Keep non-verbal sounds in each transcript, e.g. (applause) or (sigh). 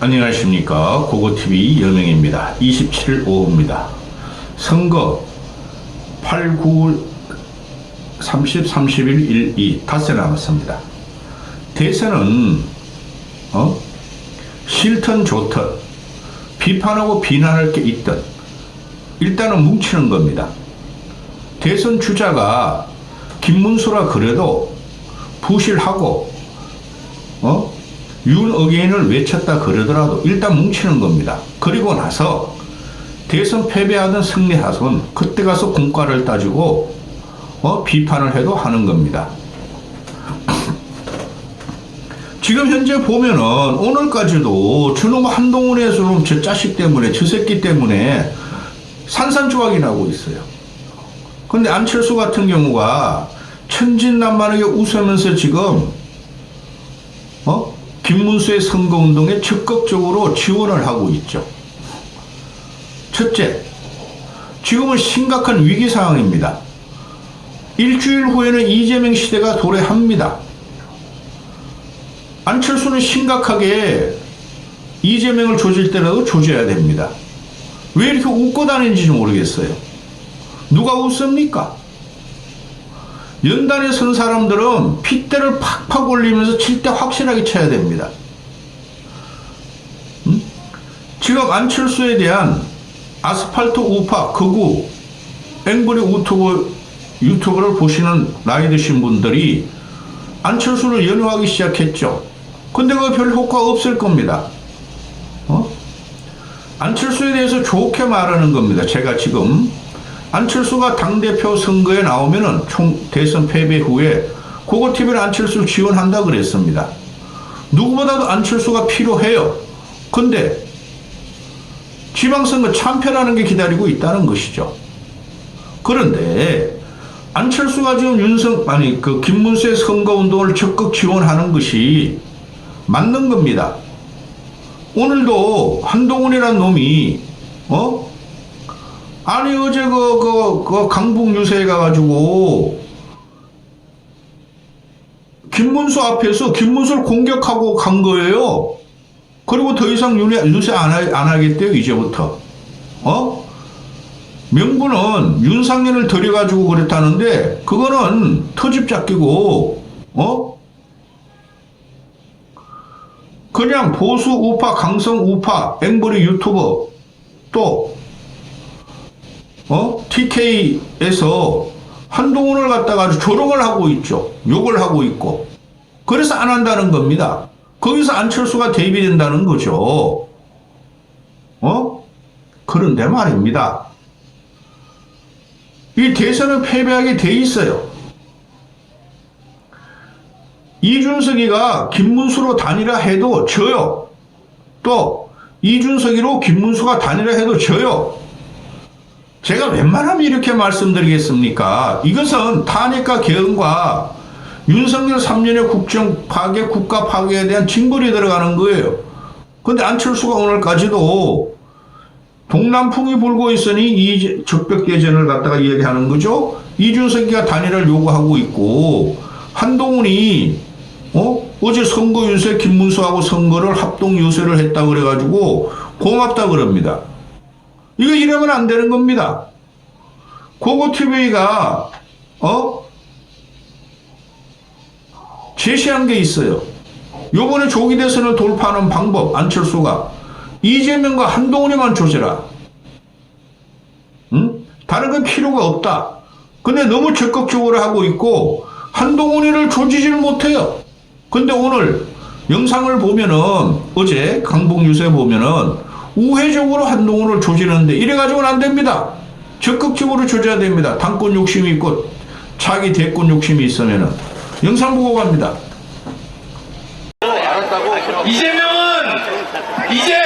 안녕하십니까. 고고TV 여명입니다. 27일 오후입니다. 선거 8, 9, 30, 31, 1, 2 닷새 남았습니다. 대선은 어? 싫든 좋든 비판하고 비난할 게 있든 일단은 뭉치는 겁니다. 대선 주자가 김문수라 그래도 부실하고 어? 윤어게인을 외쳤다 그러더라도 일단 뭉치는 겁니다. 그리고 나서 대선 패배하던 승리하선 그때 가서 공과를 따지고 어? 비판을 해도 하는 겁니다. (coughs) 지금 현재 보면은 오늘까지도 저놈 한동훈의 저놈 저 자식 때문에 저 새끼 때문에 산산조각이 나고 있어요. 근데 안철수 같은 경우가 천진난만하게 웃으면서 지금 어? 김문수의 선거운동에 적극적으로 지원을 하고 있죠. 첫째, 지금은 심각한 위기 상황입니다. 일주일 후에는 이재명 시대가 도래합니다. 안철수는 심각하게 이재명을 조질 때라도 조져야 됩니다. 왜 이렇게 웃고 다니는지 모르겠어요. 누가 웃습니까? 연단에 선 사람들은 핏대를 팍팍 올리면서 칠 때 확실하게 쳐야 됩니다. 음? 지금 안철수에 대한 아스팔트 우파, 극우, 앵벌이 유튜브, 유튜브를 보시는 나이 드신 분들이 안철수를 연호하기 시작했죠. 근데 그별 효과 없을 겁니다. 어? 안철수에 대해서 좋게 말하는 겁니다. 제가 지금 안철수가 당대표 선거에 나오면은 총 대선 패배 후에 고고TV는 안철수 지원한다 그랬습니다. 누구보다도 안철수가 필요해요. 근데 지방선거 참패라는 게 기다리고 있다는 것이죠. 그런데 안철수가 지금 윤석 아니 그 김문수의 선거 운동을 적극 지원하는 것이 맞는 겁니다. 오늘도 한동훈이라는 놈이 어 아니 어제 그, 그, 그 강북 유세에 가가지고 김문수 앞에서 김문수를 공격하고 간 거예요. 그리고 더 이상 유세, 안, 하, 안 하겠대요 이제부터. 어? 명분은 윤상년을 들여가지고 그랬다는데 그거는 터집 잡기고 어? 그냥 보수 우파 강성 우파 앵벌이 유튜버 또 어? TK에서 한동훈을 갖다가 조롱을 하고 있죠. 욕을 하고 있고. 그래서 안 한다는 겁니다. 거기서 안철수가 대입이 된다는 거죠. 어? 그런데 말입니다. 이 대선은 패배하게 돼 있어요. 이준석이가 김문수로 단일화 해도 져요. 또 이준석이로 김문수가 단일화 해도 져요. 제가 웬만하면 이렇게 말씀드리겠습니까? 이것은 탄핵과 개헌과 윤석열 3년의 국정 파괴, 국가 파괴에 대한 징벌이 들어가는 거예요. 근데 안철수가 오늘까지도 동남풍이 불고 있으니 이 적벽대전을 갖다가 이야기하는 거죠. 이준석이가 단일화를 요구하고 있고 한동훈이 어? 어제 선거 유세 김문수하고 선거를 합동 유세를 했다 그래가지고 고맙다 그럽니다. 이거 이러면 안 되는 겁니다. 고고TV가, 어? 제시한 게 있어요. 요번에 조기 대선을 돌파하는 방법, 안철수가. 이재명과 한동훈이만 조져라. 응? 다른 건 필요가 없다. 근데 너무 적극적으로 하고 있고, 한동훈이를 조지질 못해요. 근데 오늘 영상을 보면은, 어제 강북 유세 보면은, 우회적으로 한동훈을 조지는데 이래가지고는 안 됩니다. 적극적으로 조져야 됩니다. 당권 욕심이 있고 자기 대권 욕심이 있으면은 영상 보고 갑니다. 이재명은 이제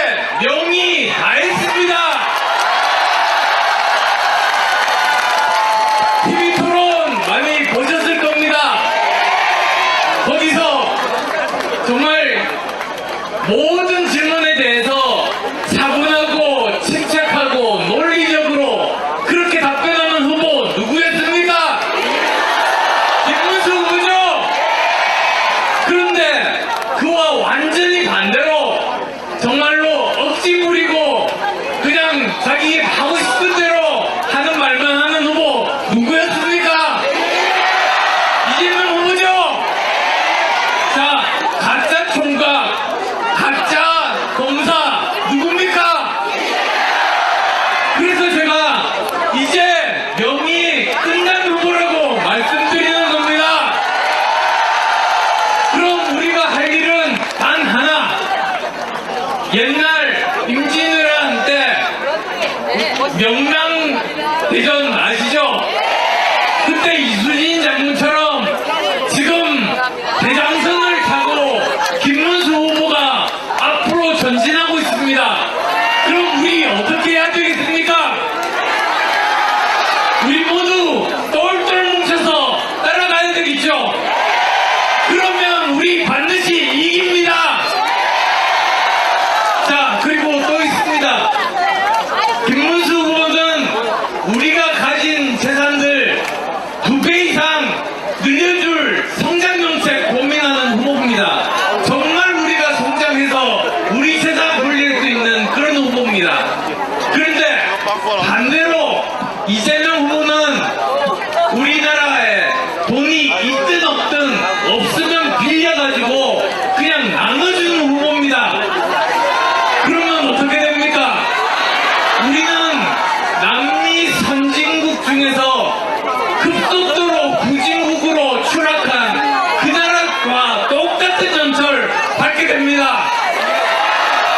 됩니다.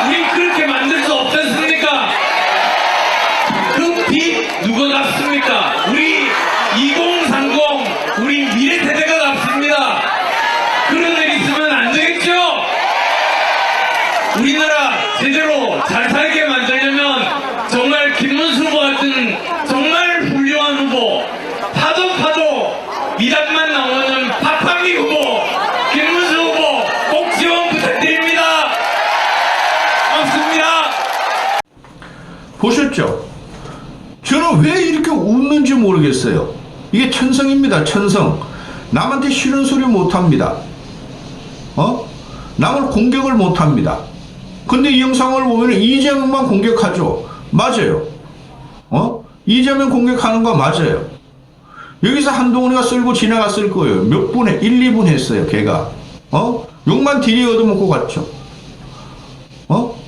우리 그렇게 만들 수 없지 않습니까? 그 빚 누가 갚습니까? 우리 2030 우리 미래 세대가 갚습니다. 그런 일 있으면 안 되겠죠? 우리나라 제대로 잘 살게 만들려면 정말 김문수 후보 같은 정말 훌륭한 후보 파도 파도 미담만 나오는 파파미 후보 김문수 후보 꼭 지원 부탁드립니다. 고맙습니다. 보셨죠? 저는 왜 이렇게 웃는지 모르겠어요. 이게 천성입니다, 천성. 남한테 싫은 소리 못 합니다. 어? 남을 공격을 못 합니다. 근데 이 영상을 보면 이재명만 공격하죠. 맞아요. 어? 이재명 공격하는 거 맞아요. 여기서 한동훈이가 쓸고 지나갔을 거예요. 몇 분에? 1, 2분 했어요, 걔가. 어? 욕만 딜이 얻어먹고 갔죠.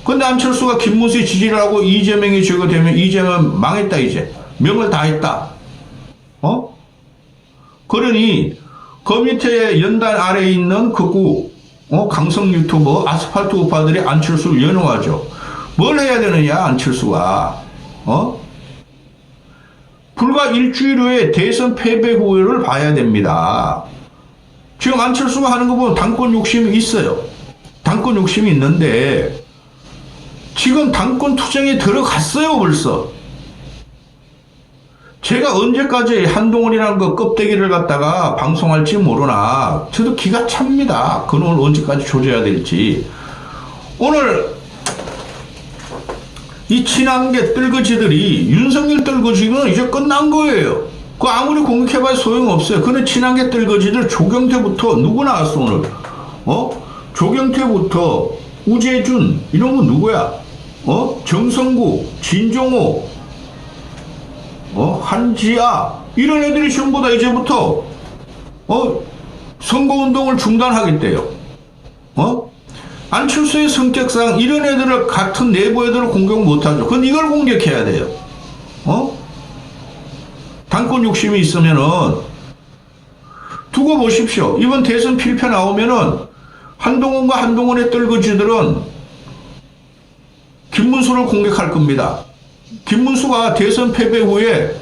어? 근데 안철수가 김문수의 지지를 하고 이재명이 저거 되면 이재명 망했다 이제 명을 다 했다. 어? 그러니 그 밑에 연단 아래에 있는 극우 어? 강성 유튜버 아스팔트 오빠들이 안철수를 연호하죠. 뭘 해야 되느냐 안철수가 어? 불과 일주일 후에 대선 패배 후를 봐야 됩니다. 지금 안철수가 하는 거 보면 당권 욕심이 있어요. 당권 욕심이 있는데 지금 당권 투쟁에 들어갔어요, 벌써. 제가 언제까지 한동훈이라는 그 껍데기를 갖다가 방송할지 모르나, 저도 기가 찹니다. 그 놈을 언제까지 조져야 될지. 오늘, 이 친한계 뜰거지들이, 윤석열 뜰거지는 이제 끝난 거예요. 그 아무리 공격해봐야 소용없어요. 근데 친한계 뜰거지들 조경태부터 누구 나왔어, 오늘? 어? 조경태부터 우재준, 이런 건 누구야? 어? 정성구, 진종호, 어? 한지아, 이런 애들이 전부 다 이제부터, 어? 선거운동을 중단하겠대요. 어? 안철수의 성격상 이런 애들을 같은 내부 애들을 공격 못하죠. 그건 이걸 공격해야 돼요. 어? 당권 욕심이 있으면은, 두고 보십시오. 이번 대선 필패 나오면은, 한동훈과 한동훈의 떨거지들은 김문수를 공격할 겁니다. 김문수가 대선 패배 후에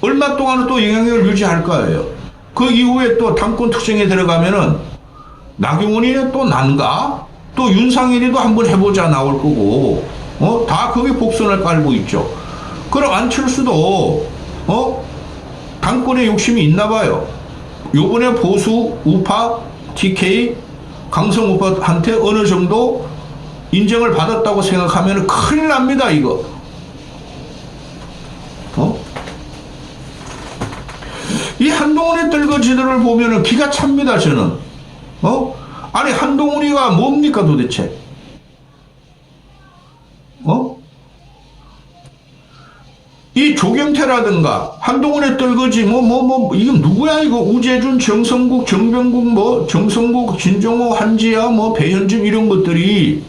얼마 동안은 또 영향력을 유지할 거예요. 그 이후에 또 당권 투쟁에 들어가면은 나경원이 또 난가? 또 윤상현이도 한번 해보자 나올 거고, 어? 다 거기 복선을 깔고 있죠. 그럼 안철수도, 어? 당권에 욕심이 있나 봐요. 요번에 보수, 우파, TK, 강성 우파한테 어느 정도 인정을 받았다고 생각하면 큰일 납니다, 이거. 어? 이 한동훈의 떨거지들을 보면은 기가 찹니다, 저는. 어? 아니, 한동훈이가 뭡니까, 도대체? 어? 이 조경태라든가 한동훈의 떨거지 뭐 뭐 뭐 이건 누구야 이거 우재준 정성국 정병국 뭐 정성국 진종호 한지아 뭐 배현진 이런 것들이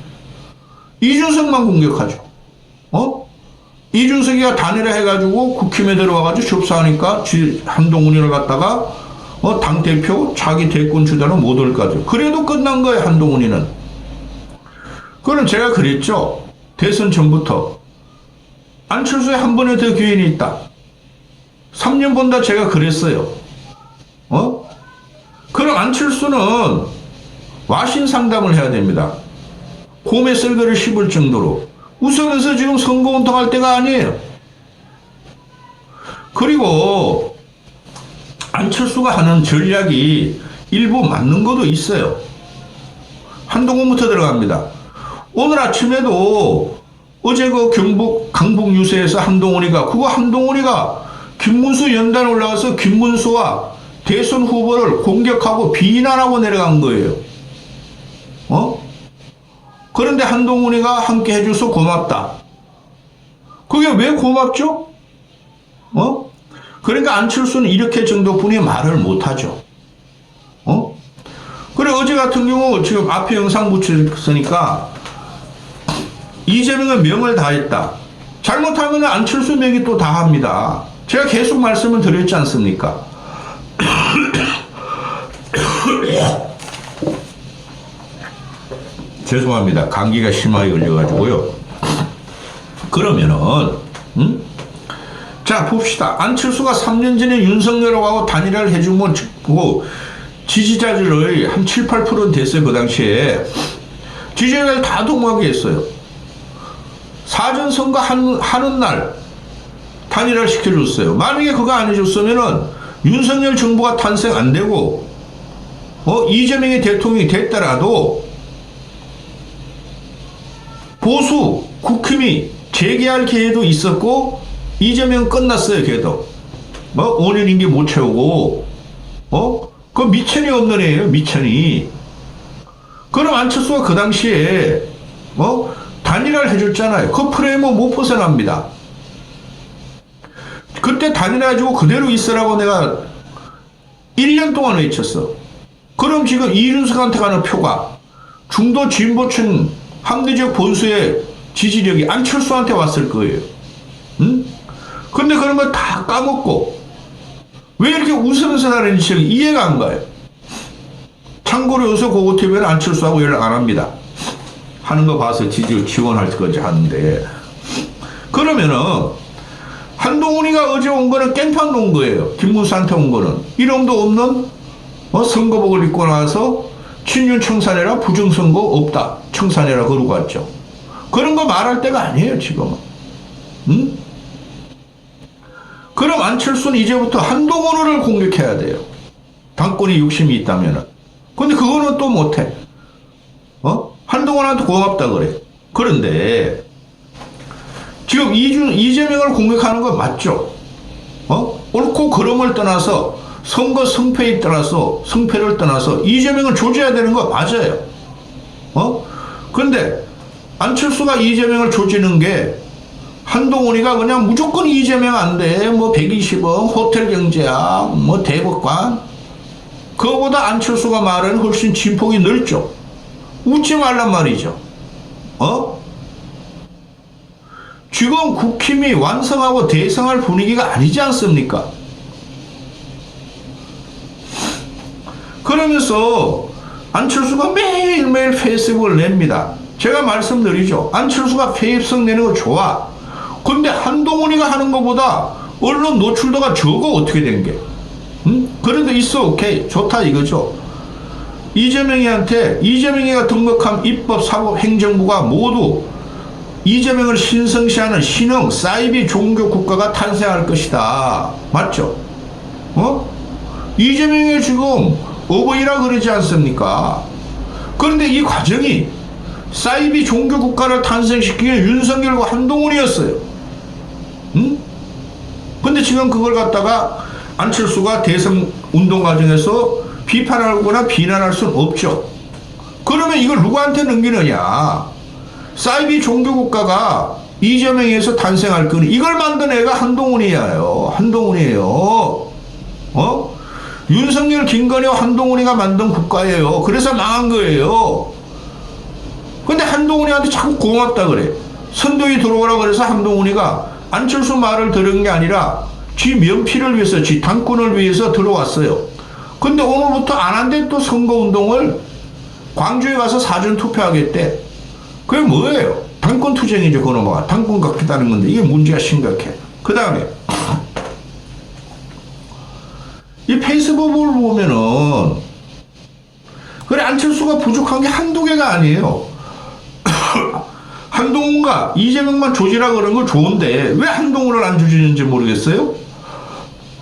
이준석만 공격하죠. 어? 이준석이가 단일화 해가지고 국힘에 들어와가지고 접수하니까 지- 한동훈이를 갖다가 어, 당대표 자기 대권 주자로 못 올까죠. 그래도 끝난 거예요, 한동훈이는. 그럼 제가 그랬죠. 대선 전부터. 안철수에 한 번에 더 기회는 있다. 3년 본다 제가 그랬어요. 어? 그럼 안철수는 와신 상담을 해야 됩니다. 곰의 쓸개를 씹을 정도로. 웃으면서 지금 선거운동 할 때가 아니에요. 그리고 안철수가 하는 전략이 일부 맞는 것도 있어요. 한동훈부터 들어갑니다. 오늘 아침에도 어제 그 경북 강북 유세에서 한동훈이가 그거 한동훈이가 김문수 연단 올라가서 김문수와 대선 후보를 공격하고 비난하고 내려간 거예요. 어? 그런데 한동훈이가 함께 해줘서 고맙다. 그게 왜 고맙죠? 어? 그러니까 안철수는 이렇게 정도뿐이 말을 못하죠. 어? 그래 어제 같은 경우 지금 앞에 영상 붙였으니까 이재명은 명을 다했다. 잘못하면 안철수 명이 또 다 합니다. 제가 계속 말씀을 드렸지 않습니까? (coughs) (coughs) (coughs) 죄송합니다. 감기가 심하게 걸려가지고요. 그러면은, 음? 자, 봅시다. 안철수가 3년 전에 윤석열하고 단일화를 해주면 고 지지자들의 한 7, 8% 됐어요. 그 당시에. 지지자들 다 동하게 했어요. 사전 선거 한, 하는 날 단일화 시켜줬어요. 만약에 그거 안 해줬으면은 윤석열 정부가 탄생 안 되고, 어, 이재명이 대통령이 됐더라도 보수 국힘이 재개할 기회도 있었고 이재명 끝났어요 걔도. 뭐 5년 임기 못 채우고. 어 그 미천이 없는 애예요 미천이. 그럼 안철수가 그 당시에 뭐 단일화를 해줬잖아요. 그 프레임은 못 벗어납니다. 그때 단일화해주고 그대로 있으라고 내가 1년 동안 외쳤어. 그럼 지금 이준석한테 가는 표가 중도 진보층 합리적 본수의 지지력이 안철수한테 왔을 거예요. 응? 근데 그런 거 다 까먹고 왜 이렇게 웃으면서 저는 이해가 안 가요. 참고로 요새 고고TV는 안철수하고 연락 안 합니다. 하는 거 봐서 지지 지원할 거지 하는데 그러면은 한동훈이가 어제 온 거는 깽판 놓은 거예요. 김문수한테 온 거는 이름도 없는 어, 선거복을 입고 나와서 친윤 청산해라 부정선거 없다 청산해라 그러고 왔죠. 그런 거 말할 때가 아니에요 지금은. 응? 그럼 안철수는 이제부터 한동훈을 공격해야 돼요. 당권이 욕심이 있다면은. 근데 그거는 또 못해. 어? 한동훈한테 고맙다 그래. 그런데 지금 이준 이재명을 공격하는 건 맞죠? 어? 옳고 그름을 떠나서 선거 승패에 떠나서 승패를 떠나서 이재명을 조져야 되는 거 맞아요. 어? 근데 안철수가 이재명을 조지는 게 한동훈이가 그냥 무조건 이재명 안 돼. 뭐 120억 호텔 경제야. 뭐 대법관. 그거보다 안철수가 말은 훨씬 진폭이 넓죠. 웃지 말란 말이죠. 어? 지금 국힘이 완성하고 대성할 분위기가 아니지 않습니까? 그러면서 안철수가 매일매일 페이스북을 냅니다. 제가 말씀드리죠. 안철수가 페이스북 내는 거 좋아. 근데 한동훈이가 하는 것보다 언론 노출도가 적어 어떻게 된 게. 응? 그런데 있어 오케이 좋다 이거죠. 이재명이한테 이재명이가 등록한 입법, 사법, 행정부가 모두 이재명을 신성시하는 신흥 사이비 종교 국가가 탄생할 것이다. 맞죠? 어? 이재명이 지금 어버이라 그러지 않습니까? 그런데 이 과정이 사이비 종교 국가를 탄생시키는 윤석열과 한동훈이었어요. 응? 근데 지금 그걸 갖다가 안철수가 대선 운동 과정에서 비판하거나 비난할 수는 없죠. 그러면 이걸 누구한테 넘기느냐? 사이비 종교 국가가 이재명에서 탄생할 거니 이걸 만든 애가 한동훈이에요. 한동훈이에요. 어? 윤석열, 김건희와 한동훈이가 만든 국가예요. 그래서 망한 거예요. 근데 한동훈이한테 자꾸 고맙다 그래. 선동이 들어오라 그래서 한동훈이가 안철수 말을 들은 게 아니라 지 면피를 위해서, 지 당권을 위해서 들어왔어요. 근데 오늘부터 안 한데 또 선거운동을 광주에 가서 사전 투표하겠대. 그게 뭐예요? 당권 투쟁이죠, 그놈아. 당권 갖겠다는 건데, 이게 문제가 심각해. 그 다음에, 이 페이스북을 보면은, 그래, 안철수가 부족한 게 한두 개가 아니에요. (coughs) 한동훈과 이재명만 조지라 그런 건 좋은데, 왜 한동훈을 안 조지는지 모르겠어요?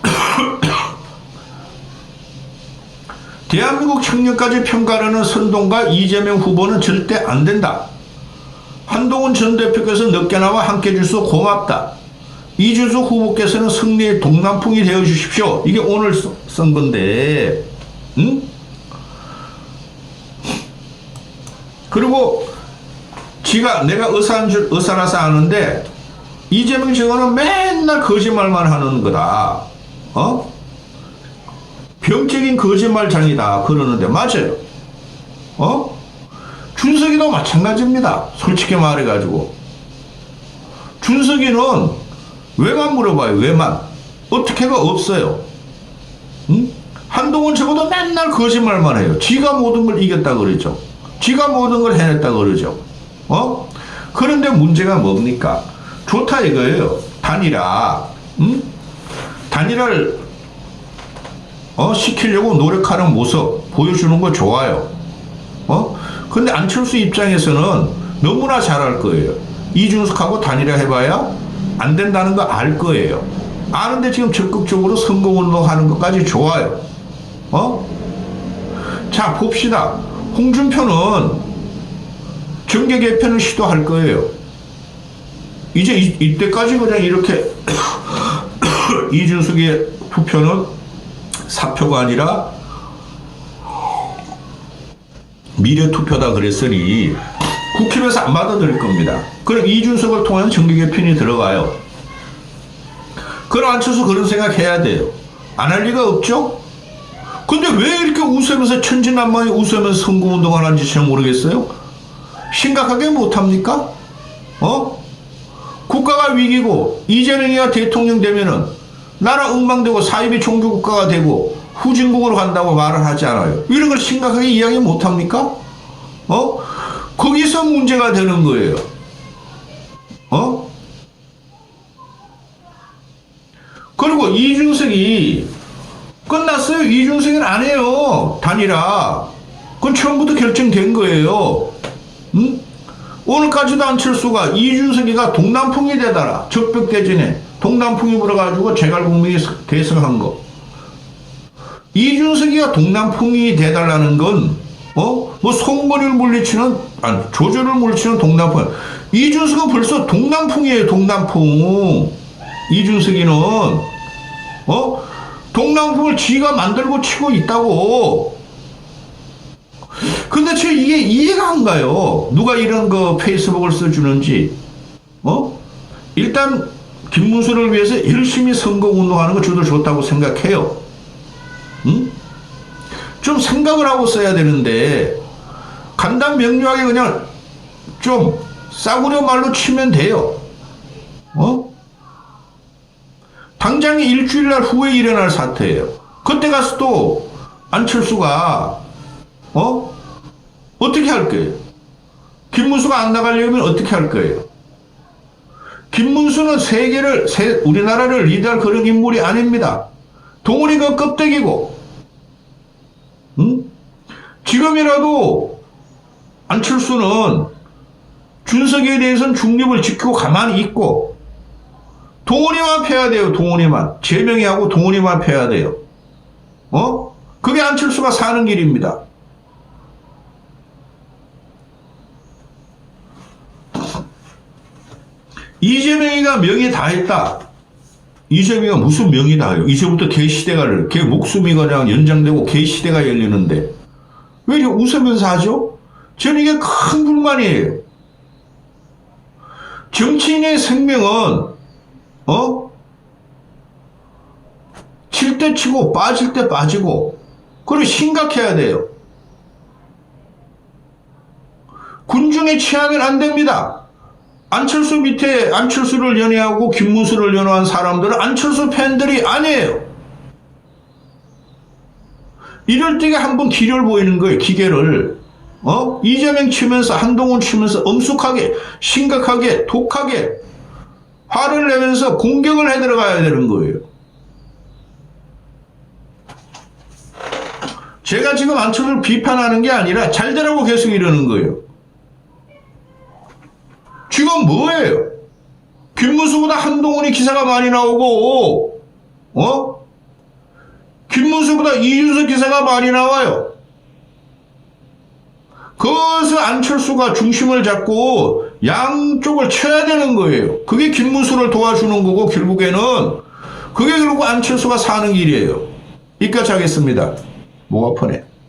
(coughs) 대한민국 청년까지 평가하는 선동과 이재명 후보는 절대 안 된다. 한동훈 전 대표께서 늦게 나와 함께 해줘서 고맙다. 이준수 후보께서는 승리의 동남풍이 되어 주십시오. 이게 오늘 써- 쓴 건데, 응? 그리고 지가 내가 의사인 줄 의사라서 아는데 이재명 지원은 맨날 거짓말만 하는 거다. 어? 병적인 거짓말장이다 그러는데 맞아요. 어? 준석이도 마찬가지입니다. 솔직히 말해가지고 준석이는 왜만 물어봐요. 왜만 어떻게가 없어요. 응? 한동훈 최고도 맨날 거짓말만 해요. 지가 모든 걸 이겼다 그러죠. 지가 모든 걸 해냈다 그러죠. 어? 그런데 문제가 뭡니까? 좋다 이거예요. 단일화. 응? 단일화를 어, 시키려고 노력하는 모습 보여주는 거 좋아요. 어? 근데 안철수 입장에서는 너무나 잘할 거예요. 이준석하고 단일화 해봐야 안 된다는 거 알 거예요. 아는데 지금 적극적으로 선거운동 하는 것까지 좋아요. 어? 자, 봅시다. 홍준표는 정계 개편을 시도할 거예요. 이제 이, 이때까지 그냥 이렇게 (coughs) 이준석의 투표는 사표가 아니라 미래 투표다 그랬으니 국회에서 안 받아들일 겁니다. 그럼 이준석을 통한 정기 개편이 들어가요. 그럼 안철수 그런 생각 해야 돼요. 안 할 리가 없죠? 근데 왜 이렇게 웃으면서 천진난만히 웃으면서 선거운동 하는지 잘 모르겠어요? 심각하게 못합니까? 어? 국가가 위기고 이재명이가 대통령 되면은 나라 엉망되고 사이비 종교 국가가 되고 후진국으로 간다고 말을 하지 않아요. 이런 걸 심각하게 이야기 못합니까? 어? 거기서 문제가 되는 거예요. 어? 그리고 이준석이 끝났어요. 이준석은 안 해요. 단일화. 그건 처음부터 결정된 거예요. 응? 오늘까지도 안철수가 이준석이가 동남풍이 되더라. 적벽대전에 동남풍이 불어가지고 제갈국민이 대승한 거. 이준석이가 동남풍이 돼달라는 건, 어? 뭐 송건을 물리치는, 아니, 조조를 물리치는 동남풍. 이준석은 벌써 동남풍이에요, 동남풍. 이준석이는, 어? 동남풍을 지가 만들고 치고 있다고. 근데 저 이게 이해가 안 가요. 누가 이런 거 페이스북을 써주는지. 어? 일단, 김문수를 위해서 열심히 선거 운동하는 거 저도 좋다고 생각해요. 응? 좀 생각을 하고 써야 되는데, 간단 명료하게 그냥 좀 싸구려 말로 치면 돼요. 어? 당장에 일주일날 후에 일어날 사태예요. 그때 가서 또 안철수가 어? 어떻게 할 거예요? 김문수가 안 나가려면 어떻게 할 거예요? 김문수는 세계를, 세, 우리나라를 리드할 그런 인물이 아닙니다. 동훈이가 껍데기고, 응? 지금이라도 안철수는 준석에 대해서는 중립을 지키고 가만히 있고, 동훈이만 패야 돼요, 동훈이만. 제명이하고 동훈이만 패야 돼요. 어? 그게 안철수가 사는 길입니다. 이재명이가 명예 다 했다. 이재명이가 무슨 명이 다해요? 이제부터 개시대가, 개 목숨이 그냥 연장되고 개시대가 열리는데 왜 이렇게 웃으면서 하죠? 저는 이게 큰 불만이에요. 정치인의 생명은, 어? 칠 때 치고 빠질 때 빠지고, 그리고 심각해야 돼요. 군중에 취하면 안 됩니다. 안철수 밑에 안철수를 연애하고 김문수를 연호한 사람들은 안철수 팬들이 아니에요. 이럴 때가 한번 기를 보이는 거예요, 기계를. 어? 이재명 치면서 한동훈 치면서 엄숙하게 심각하게 독하게 화를 내면서 공격을 해 들어가야 되는 거예요. 제가 지금 안철수를 비판하는 게 아니라 잘 되라고 계속 이러는 거예요. 지금 뭐예요? 김문수보다 한동훈이 기사가 많이 나오고, 어? 김문수보다 이준석 기사가 많이 나와요. 그것을 안철수가 중심을 잡고 양쪽을 쳐야 되는 거예요. 그게 김문수를 도와주는 거고, 결국에는 그게 결국 안철수가 사는 길이에요. 이까지 하겠습니다. 목 아프네.